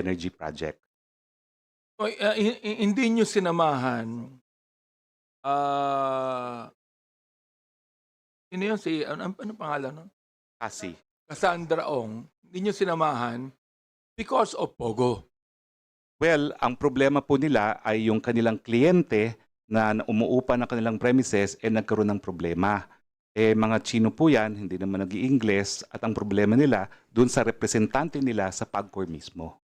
energy project. O, ah, hi hi hindi niyo sinamahan, ah sino yun si ano anong pangalan nun? Kasi Cassandra Ong, hindi niyo sinamahan because of Pogo. Well, ang problema po nila ay yung kanilang kliyente na umuupa ng kanilang premises eh nagkaroon ng problema. Eh mga Chino po yan, hindi naman nag ingles at ang problema nila dun sa representante nila sa PAGCOR mismo.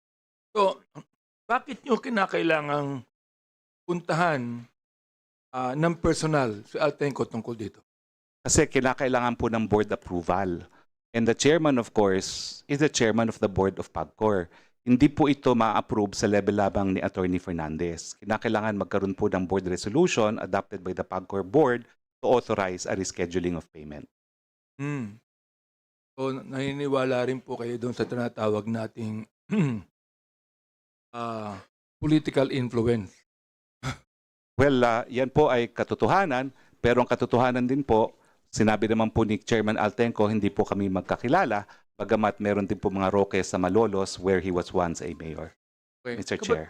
Bakit niyo kinakailangang puntahan, ah, ng personal si Altenco tungkol dito? Kasi kinakailangan po ng board approval. And the chairman of course is the chairman of the board of PAGCOR. Hindi po ito ma-approve sa level labang ni Attorney Fernandez. Kinakailangan magkaroon po ng board resolution adopted by the PAGCOR board to authorize a rescheduling of payment. Hmm. So, naniniwala rin po kayo doon sa tinatawag nating ah, political influence. Well, ah, yan po ay katotohanan, pero ang katotohanan din po, sinabi naman po ni Chairman Altenco, hindi po kami magkakilala, bagamat meron din po mga roque sa Malolos where he was once a mayor, Okay. Mr. Kapat- Chair.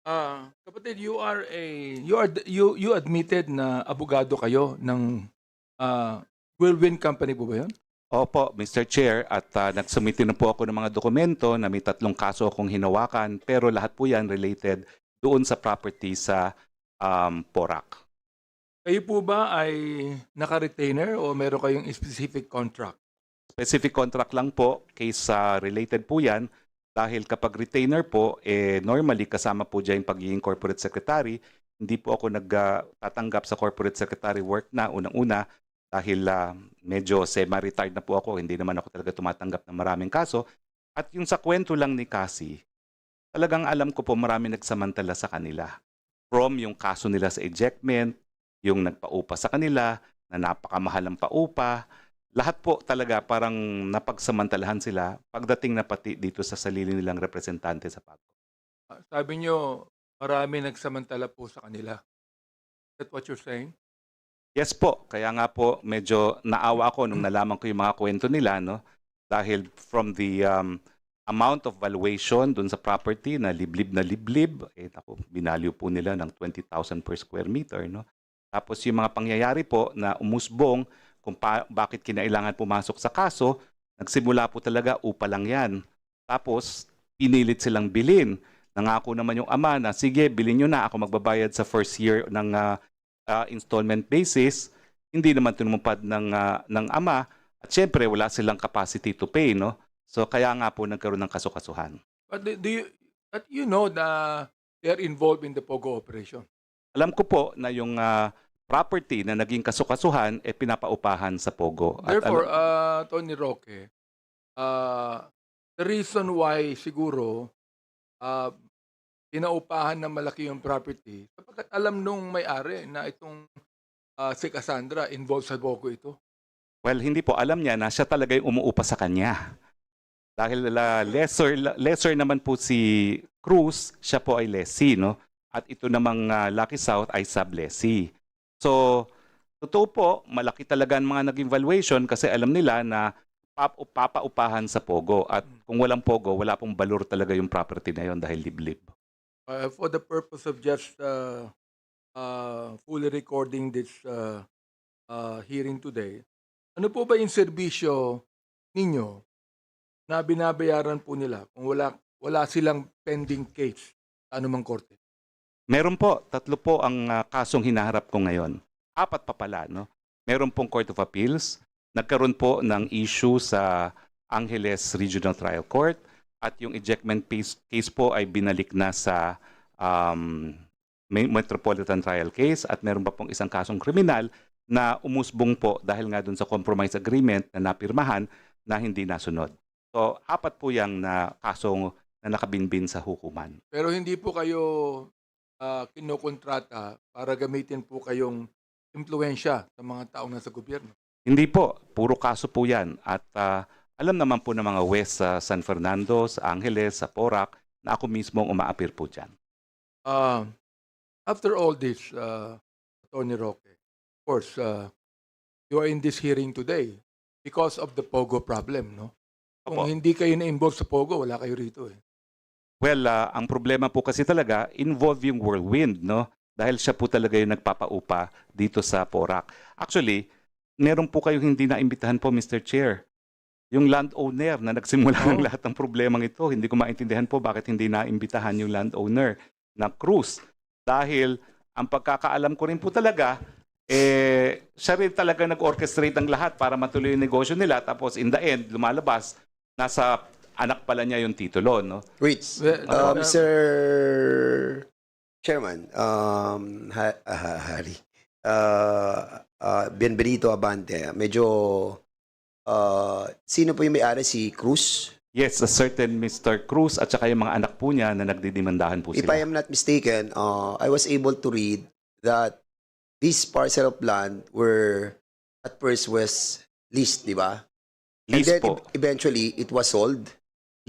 Ah, kapatid, you are a you are you you admitted na abogado kayo ng ah, Whirlwind Company po ba 'yon? Opo, Mr. Chair, at uh, nagsumiti na po ako ng mga dokumento na may tatlong kaso akong hinawakan, pero lahat po yan related doon sa property sa um, Porac. Kayo po ba ay naka-retainer o meron kayong specific contract? Specific contract lang po, case uh, related po yan, dahil kapag retainer po, eh, normally kasama po dyan yung pagiging corporate secretary. Hindi po ako nagtatanggap sa corporate secretary work na unang-una dahil ah, medyo semi-retired na po ako. Hindi naman ako talaga tumatanggap ng maraming kaso. At yung sa kwento lang ni Cassie, talagang alam ko po marami nagsamantala sa kanila. From yung kaso nila sa ejectment, yung nagpaupa sa kanila, na napakamahal ang paupa, lahat po talaga parang napagsamantalahan sila pagdating na pati dito sa sarili nilang representante sa PAGCOR. Ah, sabi nyo, marami nagsamantala po sa kanila. Is that what you're saying? Yes po, kaya nga po medyo naawa ako nung nalaman ko yung mga kwento nila no dahil from the um, amount of valuation dun sa property na liblib na liblib eh ako binalyo po nila ng 20,000 per square meter no. Tapos yung mga pangyayari po na umusbong kung pa- bakit kinailangan pumasok sa kaso, nagsimula po talaga upa lang yan. Tapos pinilit silang bilhin. Nangako naman yung ama na sige, bilhin nyo na ako magbabayad sa first year ng ah, ah, installment basis, hindi naman tinumupad ng, ah, ng ama. At syempre, wala silang capacity to pay, no? So, kaya nga po nagkaroon ng kasukasuhan. But do, you, but you know na they are involved in the Pogo operation. Alam ko po na yung ah, property na naging kasukasuhan, eh pinapaupahan sa Pogo. At Therefore, alam- uh, Tony Roque, uh, the reason why siguro uh, pinaupahan na malaki yung property, sapagkat alam nung may-ari na itong uh, si Cassandra involved sa Bogo ito. well, hindi po. Alam niya na siya talaga yung umuupa sa kanya. Dahil la, lesser, lesser naman po si Cruz, siya po ay lessee, no? At ito namang ah, Lucky South ay sub-lessee. So, totoo po, malaki talaga ang mga naging valuation kasi alam nila na pap papaupahan sa Pogo. At kung walang Pogo, wala pong balor talaga yung property na yon dahil liblib. Uh, for the purpose of just uh, uh, fully recording this uh, uh, hearing today, ano po ba yung serbisyo ninyo na binabayaran po nila kung wala wala silang pending case sa anumang korte? Meron po, tatlo po ang ah, kasong hinaharap ko ngayon. Apat pa pala, no? Meron pong Court of Appeals, nagkaroon po ng issue sa Angeles Regional Trial Court, at yung ejectment case, case po ay binalik na sa um, Metropolitan Trial Case, at meron pa pong isang kasong kriminal na umusbong po dahil nga dun sa compromise agreement na napirmahan na hindi nasunod. So, apat po yung na kasong na nakabinbin sa hukuman. Pero hindi po kayo uh, kinokontrata para gamitin po kayong impluensya sa mga taong nasa gobyerno. Hindi po, puro kaso po yan. At ah, alam naman po ng mga West sa San Fernando, sa Angeles, sa Porac, na ako mismo ang umaapir po dyan. Uh, after all this, uh, Tony Roque, of course, uh, you are in this hearing today because of the Pogo problem, no? Kung Opo. hindi kayo na-involve sa Pogo, wala kayo rito eh. Well, ah, ang problema po kasi talaga, involve yung whirlwind, no? Dahil siya po talaga yung nagpapaupa dito sa Porac. Actually, meron po kayong hindi naimbitahan po, Mr. Chair. Yung landowner na nagsimula ng Oh. lahat ng problemang ito, hindi ko maintindihan po bakit hindi naimbitahan yung landowner na Cruz. Dahil ang pagkakaalam ko rin po talaga, eh, siya rin talaga nag-orchestrate ng lahat para matuloy yung negosyo nila. Tapos in the end, lumalabas, nasa anak pala niya yung titulo, no? Wait, Well, uh, uh, Mr. Chairman, um, ha, ah, Hari, uh, uh, Bienvenido Abante, medyo, uh, sino po yung may-ari? Si Cruz? Yes, a certain Mr. Cruz at saka yung mga anak po niya na nagdidimandahan po If sila. I am not mistaken, uh, I was able to read that this parcel of land were at first was leased, di ba? And Lease then po. e- eventually it was sold.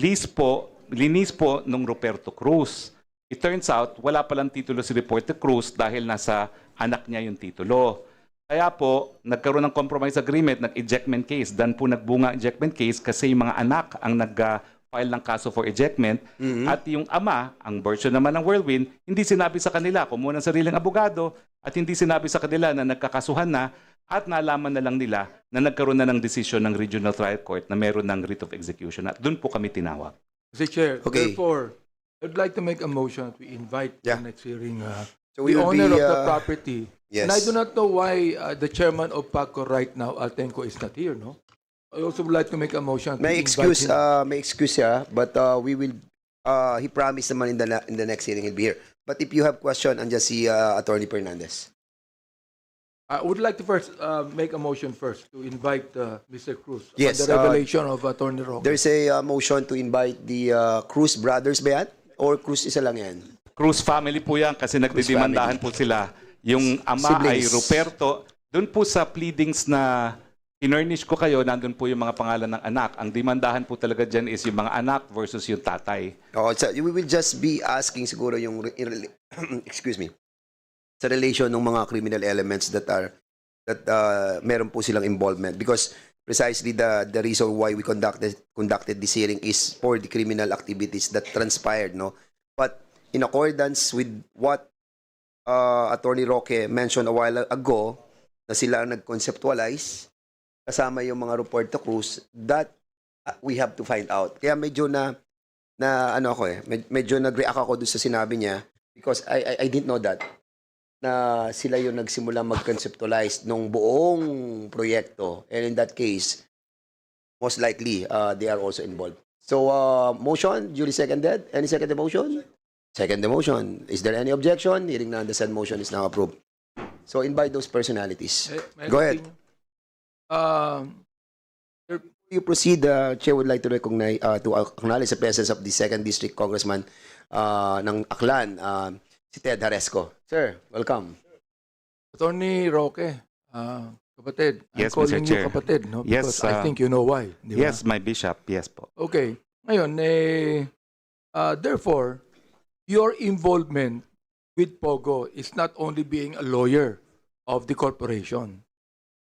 Lease po, linis po nung Roberto Cruz. It turns out, wala palang titulo si Roberto Cruz dahil nasa anak niya yung titulo. Kaya po, nagkaroon ng compromise agreement, nag-ejectment case. Dan po nagbunga ejectment case kasi yung mga anak ang nag-file ng kaso for ejectment. At yung ama, ang version naman ng Whirlwind, hindi sinabi sa kanila, kumuha ng sariling abogado, at hindi sinabi sa kanila na nagkakasuhan na, at nalaman na lang nila na nagkaroon na ng desisyon ng Regional Trial Court na meron ng writ of execution. At doon po kami tinawag. Mr. Chair, Okay. therefore, I'd like to make a motion that we invite Yeah. the next hearing uh, So the we will owner be, of the uh, property. Yes. And I do not know why uh, the chairman of PACO right now, Altenco, is not here, no? I also would like to make a motion to May invite excuse, him. uh, may excuse siya, but uh, we will, uh, he promised naman in the, na- in the next hearing he'll be here. But if you have question, andyan si uh, Attorney Fernandez. I would like to first uh, make a motion first to invite uh, Mr. Cruz on Yes, the uh, revelation of Attorney Roque. There's a uh, motion to invite the uh, Cruz brothers ba yan? Or Cruz isa lang yan? Cruz family po yan kasi nagdidimandahan po sila. Yung ama ay Siblings. Ruperto. Doon po sa pleadings na inornish ko kayo, nandun po yung mga pangalan ng anak. Ang dimandahan po talaga dyan is yung mga anak versus yung tatay. Oh, so we will just be asking siguro yung, excuse me, sa relation ng mga criminal elements that are, that uh, meron po silang involvement. Because precisely the the reason why we conducted conducted this hearing is for the criminal activities that transpired, no? But in accordance with what uh, Attorney Roque mentioned a while ago, na sila ang nag-conceptualize, kasama yung mga Roberto Cruz, that uh, we have to find out. Kaya medyo na, na ano ako eh, med- medyo nag-react ako doon sa sinabi niya because I, I, I didn't know that na sila yung nagsimula mag-conceptualize nung buong proyekto. And in that case, most likely, uh, they are also involved. So, uh, motion, duly seconded. Any second motion? Second the motion. Is there any objection? Hearing none, the said motion is now approved. So, invite those personalities. May I Go ahead. continue? Um, Before you proceed, the chair would like to recognize, uh, to acknowledge the presence of the second district congressman uh, ng Aklan, uh, si Ted Haresco. Sir, welcome. Attorney Roque, uh, kapatid, I'm Yes, Mr. calling you Chair. kapatid, no? Yes, Because I uh, think you know why. Di ba? Yes, my bishop. Yes po. Okay. Ngayon, eh, uh, therefore, your involvement with Pogo is not only being a lawyer of the corporation.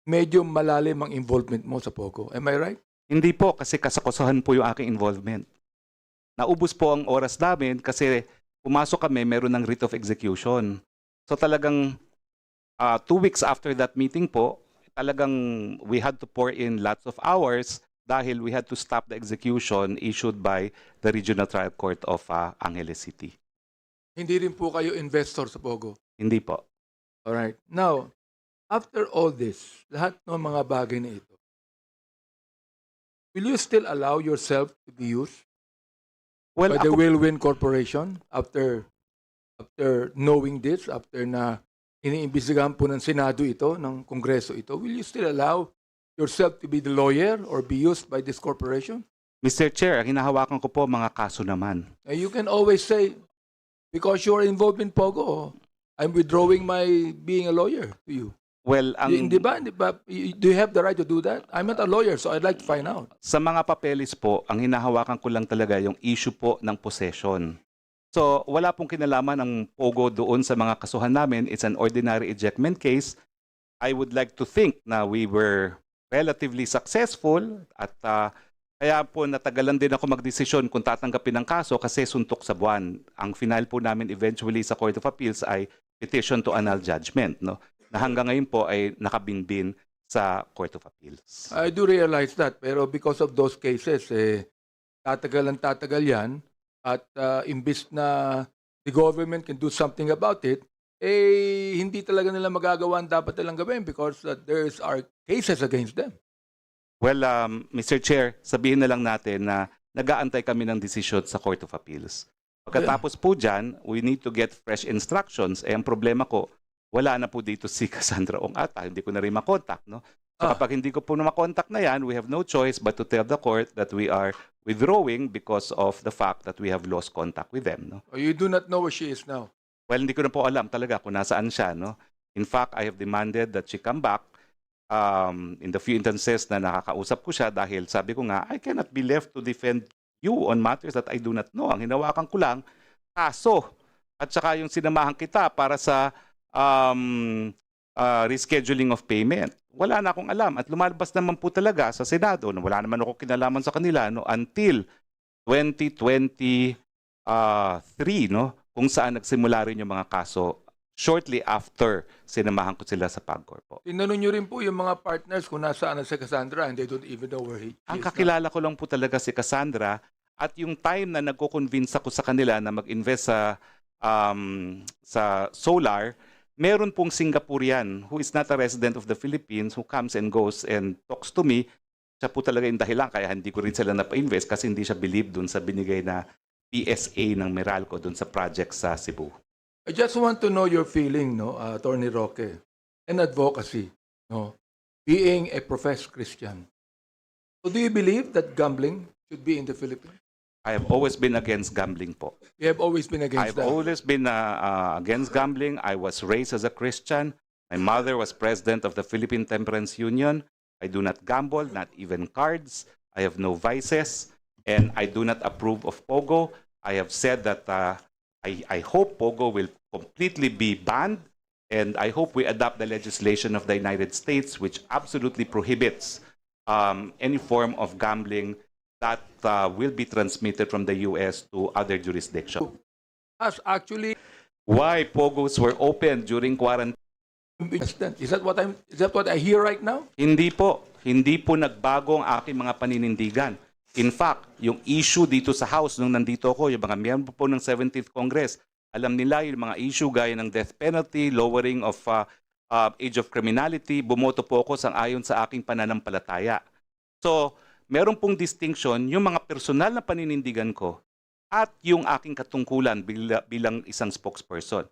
Medyo malalim ang involvement mo sa Pogo. Am I right? Hindi po kasi kasakusahan po yung aking involvement. Naubos po ang oras namin kasi pumasok kami, meron ng writ of execution. So talagang uh, two weeks after that meeting po, talagang we had to pour in lots of hours dahil we had to stop the execution issued by the Regional Trial Court of uh, Angeles City. Hindi rin po kayo investor sa Pogo. Hindi po. Alright. Now, after all this, lahat ng mga bagay na ito, will you still allow yourself to be used Well, by the ako- Whirlwind Corporation after after knowing this, after na iniimbestigahan po ng Senado ito, ng Kongreso ito, will you still allow yourself to be the lawyer or be used by this corporation? Mr. Chair, ang hinahawakan ko po mga kaso naman. Uh, you can always say, because you are involved in Pogo, I'm withdrawing my being a lawyer to you. Well, ang... Di, di ba? Di ba? Do you have the right to do that? I'm not a lawyer, so I'd like to find out. Sa mga papeles po, ang hinahawakan ko lang talaga yung issue po ng possession. So, wala pong kinalaman ang POGO doon sa mga kasuhan namin. It's an ordinary ejectment case. I would like to think na we were relatively successful at uh, Kaya po natagalan din ako magdesisyon kung tatanggapin ng kaso kasi suntok sa buwan. Ang final po namin eventually sa Court of Appeals ay petition to annul judgment, no? Na hanggang ngayon po ay nakabinbin sa Court of Appeals. I do realize that, pero because of those cases, eh, tatagal ang tatagal yan, at uh, imbis na the government can do something about it, eh, hindi talaga nila magagawa ang dapat nilang gawin because uh, there's are cases against them. Well, um, Mr. Chair, sabihin na lang natin na nag-aantay kami ng desisyon sa Court of Appeals. Pagkatapos po dyan, we need to get fresh instructions. Eh, ang problema ko, wala na po dito si Cassandra Ong Ata. Hindi ko na rin makontak. No? So Ah. kapag hindi ko po na makontak na yan, we have no choice but to tell the court that we are withdrawing because of the fact that we have lost contact with them. No? Oh, You do not know where she is now. Well, hindi ko na po alam talaga kung nasaan siya. No? In fact, I have demanded that she come back um, in the few instances na nakakausap ko siya dahil sabi ko nga, I cannot be left to defend you on matters that I do not know. Ang hinawakan ko lang, kaso. At saka yung sinamahan kita para sa um, uh, rescheduling of payment. Wala na akong alam. At lumalabas naman po talaga sa Senado na wala naman ako kinalaman sa kanila no, until 2023, no, kung saan nagsimula rin yung mga kaso shortly after sinamahan ko sila sa PAGCOR po. Tinanong nyo rin po yung mga partners kung nasaan na si Cassandra and they don't even know where he Ang is now. kakilala ko lang po talaga si Cassandra at yung time na nagko-convince ako sa kanila na mag-invest sa um, sa solar, meron pong Singaporean who is not a resident of the Philippines who comes and goes and talks to me. Siya po talaga yung dahilan kaya hindi ko rin sila napa-invest kasi hindi siya believe dun sa binigay na PSA ng Meralco dun sa project sa Cebu. I just want to know your feeling, no, uh, Attorney Roque, and advocacy, no, being a professed Christian. So do you believe that gambling should be in the Philippines? I have always been against gambling po. You have always been against I've that. always been uh, uh, against gambling. I was raised as a Christian. My mother was president of the Philippine Temperance Union. I do not gamble, not even cards. I have no vices, and I do not approve of pogo. I have said that uh, I, I hope pogo will completely be banned, and I hope we adopt the legislation of the United States, which absolutely prohibits um, any form of gambling that uh, will be transmitted from the U.S. to other jurisdictions. Has actually why pogos were open during quarantine. Is that what I'm? Is that what I hear right now? Hindi po, hindi po nagbago ang aking mga paninindigan. In fact, yung issue dito sa House nung nandito ako, yung mga miyembro po ng 17th Congress, alam nila yung mga issue gaya ng death penalty, lowering of uh, uh, age of criminality, bumoto po ako sang ayon sa aking pananampalataya. So, meron pong distinction yung mga personal na paninindigan ko at yung aking katungkulan bila- bilang isang spokesperson.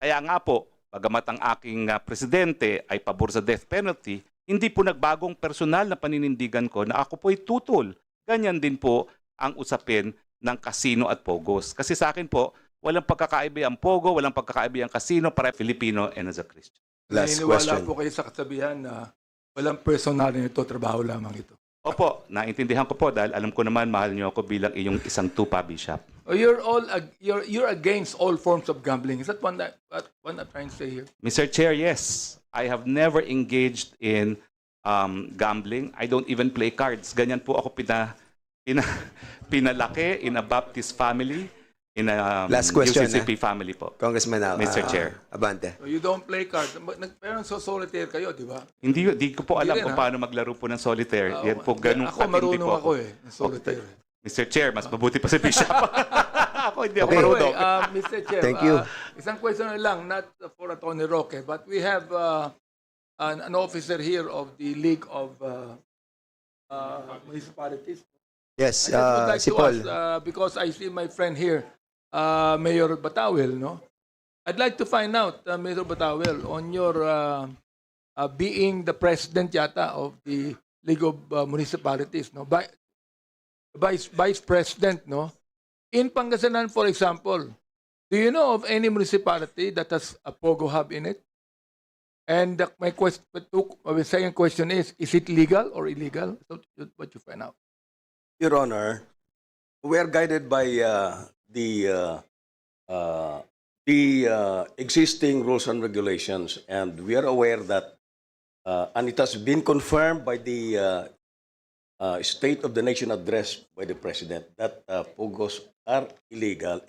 Kaya nga po, bagamat ang aking uh, presidente ay pabor sa death penalty, hindi po nagbagong personal na paninindigan ko na ako po'y tutol. Ganyan din po ang usapin ng casino at pogos. Kasi sa akin po, walang pagkakaiba ang pogo, walang pagkakaiba ang casino para Filipino and as a Christian. Last Naniniwala question. po kayo sa kasabihan na walang personal nito, trabaho lamang ito. Opo, naintindihan ko po dahil alam ko naman mahal niyo ako bilang iyong isang tupa bishop. Oh, you're all ag- you're you're against all forms of gambling. Is that one that what, what I'm trying to say here? Mr. Chair, yes. I have never engaged in um, gambling. I don't even play cards. Ganyan po ako pina, pina, pinalaki in a Baptist family, in a um, Last question, UCCP family po. Congressman uh, Mr. uh, Chair. Abante. So you don't play cards. Nag- Pero so solitaire kayo, di ba? Hindi, di ko po alam Hindi rin, kung ha? paano maglaro po ng solitaire. Ah, Yan po, ganun Ako katindi marunong po ako eh, solitaire. Mr. Chair, mas mabuti pa si Bishop. ako hindi ako Okay. marunong. Anyway, uh, Mr. Chair, Thank you. uh, isang question na lang, not for Atty. Roque, but we have uh, an, an officer here of the League of uh, uh, Municipalities. Yes, I just would uh, like si to Paul. ask, uh, because I see my friend here, uh, Mayor Batawel, no? I'd like to find out, uh, Mayor Batawel, on your uh, uh, being the president yata of the League of uh, Municipalities, no? By, vice, vice president, no? In Pangasinan, for example, do you know of any municipality that has a Pogo hub in it? And uh, my question, my second question is, is it legal or illegal? So, what you find out? Your Honor, we are guided by uh, the uh, uh, the uh, existing rules and regulations, and we are aware that, uh, and it has been confirmed by the State of the Nation address by the President that POGOs are illegal